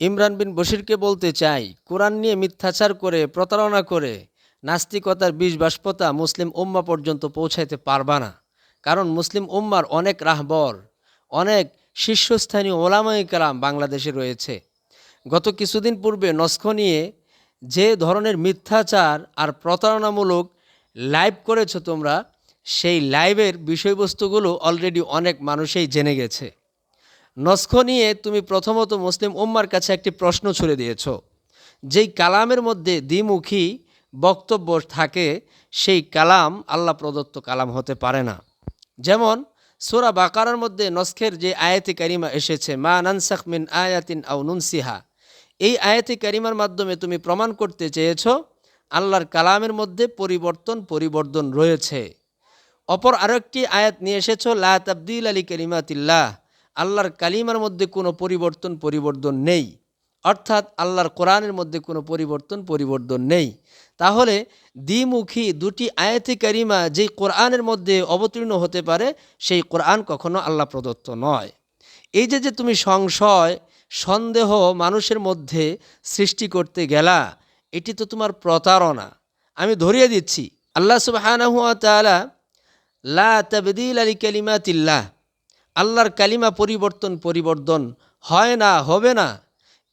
ইমরান বিন বশিরকে বলতে চাই, কোরআন নিয়ে মিথ্যাচার করে, প্রতারণা করে নাস্তিকতার বিষ বাষ্পতা মুসলিম উম্মা পর্যন্ত পৌঁছাইতে পারবা না। কারণ মুসলিম উম্মার অনেক রাহবর, অনেক শীর্ষস্থানীয় ওলামাই কালাম বাংলাদেশে রয়েছে। গত কিছুদিন পূর্বে নস্খ নিয়ে যে ধরনের মিথ্যাচার আর প্রতারণামূলক লাইভ করেছ তোমরা, সেই লাইভের বিষয়বস্তুগুলো অলরেডি অনেক মানুষেই জেনে গেছে। নস্খ নিয়ে তুমি প্রথমত মুসলিম উম্মার কাছে একটি প্রশ্ন ছুড়ে দিয়েছ। যেই কালামের মধ্যে দ্বিমুখী বক্তব্য থাকে, সেই কালাম আল্লাহ প্রদত্ত কালাম হতে পারে না। যেমন, সোরা বাকারার মধ্যে নস্কের যে আয়াতি কারিমা এসেছে, মা নানসাখ মিন আয়াতিন আউ নুনসিহা। এই আয়াতি কারিমার মাধ্যমে তুমি প্রমাণ করতে চেয়েছ, আল্লাহর কালামের মধ্যে পরিবর্তন পরিবর্তন রয়েছে। অপর আরও একটি আয়াত নিয়ে এসেছ, লা তাবদিল আলী কালিমাতিল্লাহ আল্লাহর কালিমার মধ্যে কোনো পরিবর্তন পরিবর্তন নেই। অর্থাৎ আল্লাহর কোরআনের মধ্যে কোনো পরিবর্তন পরিবর্তন নেই। তাহলে দ্বিমুখী দুটি আয়াতি কারিমা যেই কোরআনের মধ্যে অবতীর্ণ হতে পারে, সেই কোরআন কখনো আল্লাহ প্রদত্ত নয়। এই যে যে তুমি সংশয়, সন্দেহ মানুষের মধ্যে সৃষ্টি করতে গেলা, এটি তো তোমার প্রতারণা। আমি ধরিয়ে দিচ্ছি, আল্লাহ তাআলা, লা তাবদিল আলী কালিমাতিল্লাহ আল্লাহর কালিমা পরিবর্তন পরিবর্তন হয় না, হবে না।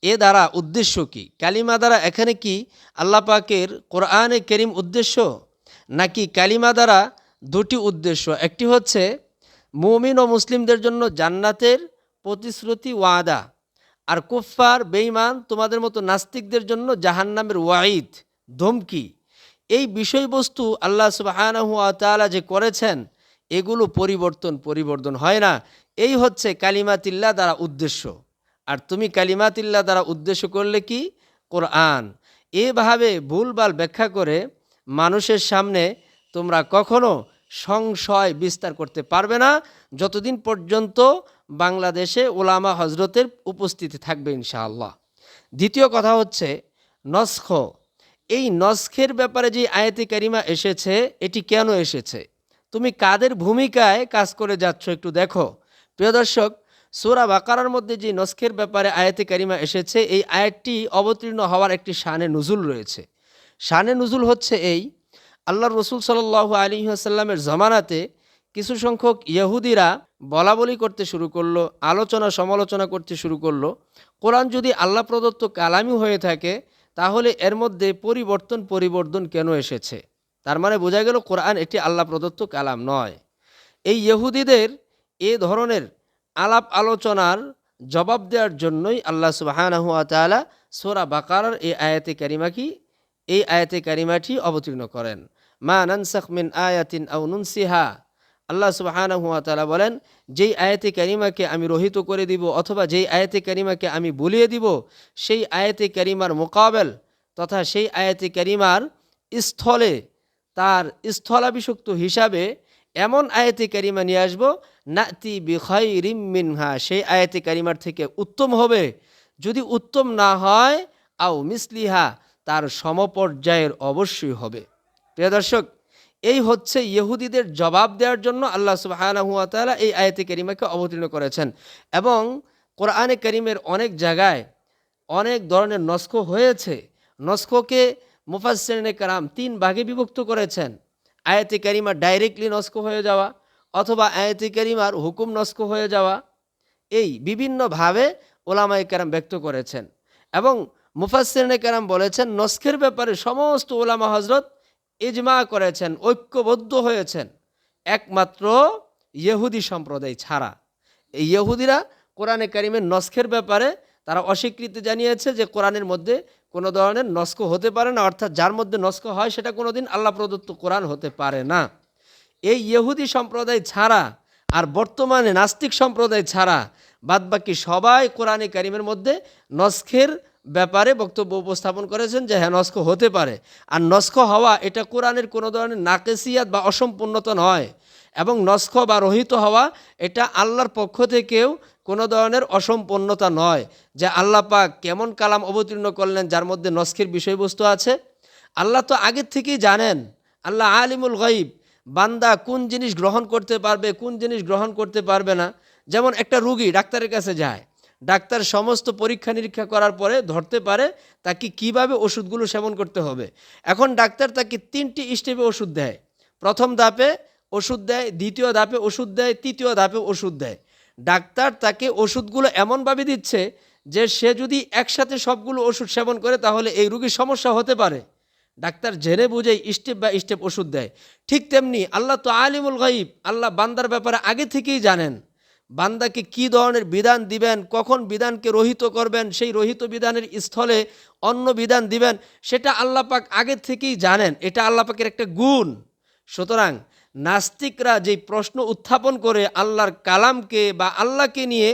এ দ্বারা উদ্দেশ্য কি? কালিমা দ্বারা এখানে কি আল্লাহ পাকের কোরআনে করিম উদ্দেশ্য? নাকি কালিমা দ্বারা দুটি উদ্দেশ্য? একটি হচ্ছে মুমিন ও মুসলিমদের জন্য জান্নাতের প্রতিশ্রুতি ওয়াদা। আর কুফফার, বেঈমান, তোমাদের মতো নাস্তিকদের জন্য জাহান্নামের ওয়াইদ ধমকি। এই বিষয়বস্তু আল্লাহ সুবাহানাহু তাআলা যে করেছেন এগুলো পরিবর্তন পরিবর্তন হয় না। এই হচ্ছে কালিমাতিল্লা দ্বারা উদ্দেশ্য। আর তুমি কালিমাতিল্লা দ্বারা উদ্দেশ্য করলে কি? কোরআন। এভাবে ভুলভাল ব্যাখ্যা করে মানুষের সামনে তোমরা কখনো সংশয় বিস্তার করতে পারবে না। যতদিন পর্যন্ত বাংলাদেশে ওলামা হজরতের উপস্থিতি থাকবে ইনশাআল্লাহ। দ্বিতীয় কথা হচ্ছে নস্খ। এই নস্খের ব্যাপারে যে আয়াতি কারিমা এসেছে, এটি কেন এসেছে? তুমি কাদের ভূমিকায় কাজ করে যাচ্ছ একটু দেখো। প্রিয় দর্শক, সোরা বাকারার মধ্যে যে নস্কের ব্যাপারে আয়াতে কারিমা এসেছে, এই আয়াতটি অবতীর্ণ হওয়ার একটি শানে নুজুল রয়েছে। শানে নুজুল হচ্ছে এই আল্লাহ রসুল সাল আলী আসাল্লামের জমানাতে কিছু সংখ্যক ইহুদিরা বলা বলি করতে শুরু করল, আলোচনা সমালোচনা করতে শুরু করল। কোরআন যদি আল্লাহ প্রদত্ত কালামি হয়ে থাকে, তাহলে এর মধ্যে পরিবর্তন পরিবর্তন কেন এসেছে? তার মানে বোঝা গেল কোরআন এটি আল্লাহ প্রদত্ত কালাম নয়। এই ইহুদিদের এ ধরনের আলাপ আলোচনার জবাব দেওয়ার জন্যই আল্লাহ সুবাহানাহু তাআলা সোরা বাকারার এই আয়াতে কারিমা কি? এই আয়াতে কারিমাটি অবতীর্ণ করেন। মা নানসাখ মিন আয়াতিন আউ নুনসিহা। আল্লাহ সুবাহানাহু তাআলা বলেন, যেই আয়াতে কারিমাকে আমি রহিত করে দিব অথবা যেই আয়াতে কারিমাকে আমি বলিয়ে দিব, সেই আয়াতে কারিমার মোকাবেল তথা সেই আয়াতে কারিমার স্থলে তার স্থলাভিষুক্ত হিসাবে এমন আয়াতে কারিমা নিয়ে আসব, নাতি বিখয় রিম মিনহা সেই আয়াতে কারিমার থেকে উত্তম হবে। যদি উত্তম না হয়, আও মিসলিহা, তার সমপর্যায়ের অবশ্যই হবে। প্রিয় দর্শক, এই হচ্ছে ইহুদিদের জবাব দেওয়ার জন্য আল্লাহ সুবাহানহুয়াতালা এই আয়াতে কারিমাকে অবতীর্ণ করেছেন। এবং কোরআনে করিমের অনেক জায়গায় অনেক ধরনের নস্ক হয়েছে। নস্ককে মুফাসেনে কারাম তিন ভাগে বিভক্ত করেছেন। আয়াতি কারিমা ডাইরেক্টলি নস্ক হয়ে যাওয়া অথবা আয়াতি কারিমার হুকুম নস্ক হয়ে যাওয়া এই বিভিন্নভাবে ওলামাই কারাম ব্যক্ত করেছেন এবং মুফাসেনে কারাম বলেছেন, নস্কের ব্যাপারে সমস্ত ওলামা হজরত ইজমা করেছেন, ঐক্যবদ্ধ হয়েছেন। একমাত্র ইহুদি সম্প্রদায় ছাড়া। এই ইহুদিরা কোরআনে কারিমের নস্কের ব্যাপারে তারা অস্বীকৃতি জানিয়েছে যে কোরআনের মধ্যে কোনো ধরনের নস্ক হতে পারে না, অর্থাৎ যার মধ্যে নস্ক হয় সেটা কোনো দিন আল্লাহ প্রদত্ত কোরআন হতে পারে না। এই ইহুদি সম্প্রদায় ছাড়া আর বর্তমানে নাস্তিক সম্প্রদায় ছাড়া বাদবাকি সবাই কোরআনে কারিমের মধ্যে নস্কের ব্যাপারে বক্তব্য উপস্থাপন করেছেন যে হ্যাঁ নস্ক হতে পারে। আর নস্ক হওয়া এটা কোরআনের কোনো ধরনের নাকেসিয়াত বা অসম্পূর্ণতা নয়। এবং নস্ক বা রহিত হওয়া এটা আল্লাহর পক্ষ থেকেও কোনো ধরনের অসম্পূর্ণতা নয় যে আল্লাহ পাক কেমন কালাম অবতীর্ণ করলেন যার মধ্যে নস্কের বিষয়বস্তু আছে। আল্লাহ তো আগের থেকেই জানেন, আল্লাহ আলিমুল গাইব বান্দা কোন জিনিস গ্রহণ করতে পারবে, কোন জিনিস গ্রহণ করতে পারবে না। যেমন একটা রুগী ডাক্তারের কাছে যায়, ডাক্তার সমস্ত পরীক্ষা নিরীক্ষা করার পরে ধরতে পারে তাকে কীভাবে ওষুধগুলো সেবন করতে হবে। এখন ডাক্তার তাকে তিনটি স্টেপে ওষুধ দেয়। প্রথম ধাপে ওষুধ দেয়, দ্বিতীয় ধাপে ওষুধ দেয়, তৃতীয় ধাপে ওষুধ দেয়। ডাক্তার তাকে ওষুধগুলো এমনভাবে দিচ্ছে যে সে যদি একসাথে সবগুলো ওষুধ সেবন করে তাহলে এই রুগীর সমস্যা হতে পারে। ডাক্তার জেনে বুঝেই স্টেপ বাই স্টেপ ওষুধ দেয়। ঠিক তেমনি আল্লাহ তো আলিমুল গাইব আল্লাহ বান্দার ব্যাপারে আগে থেকেই জানেন। বান্দাকে কি ধরনের বিধান দিবেন, কখন বিধানকে রহিত করবেন, সেই রহিত বিধানের স্থলে অন্য বিধান দিবেন, সেটা আল্লাহ পাক আগে থেকেই জানেন। এটা আল্লাহ পাকের একটা গুণ। সুতরাং নাস্তিকরা যেই প্রশ্ন উত্থাপন করে আল্লাহর কালামকে বা আল্লাহকে নিয়ে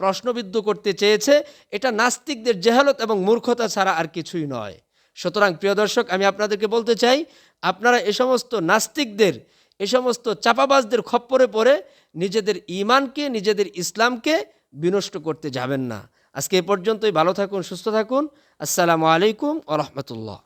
প্রশ্নবিদ্ধ করতে চেয়েছে, এটা নাস্তিকদের জেহালত এবং মূর্খতা ছাড়া আর কিছুই নয়। সুতরাং প্রিয় দর্শক, আমি আপনাদেরকে বলতে চাই, আপনারা এ সমস্ত নাস্তিকদের, এ সমস্ত চাপাবাজদের খপ্পরে পড়ে নিজেদের ইমানকে নিজেদের ইসলামকে বিনষ্ট করতে যাবেন না। আজকে এ পর্যন্তই, ভালো থাকুন, সুস্থ থাকুন। আসসালামু আলাইকুম ও রহমতুল্লাহ।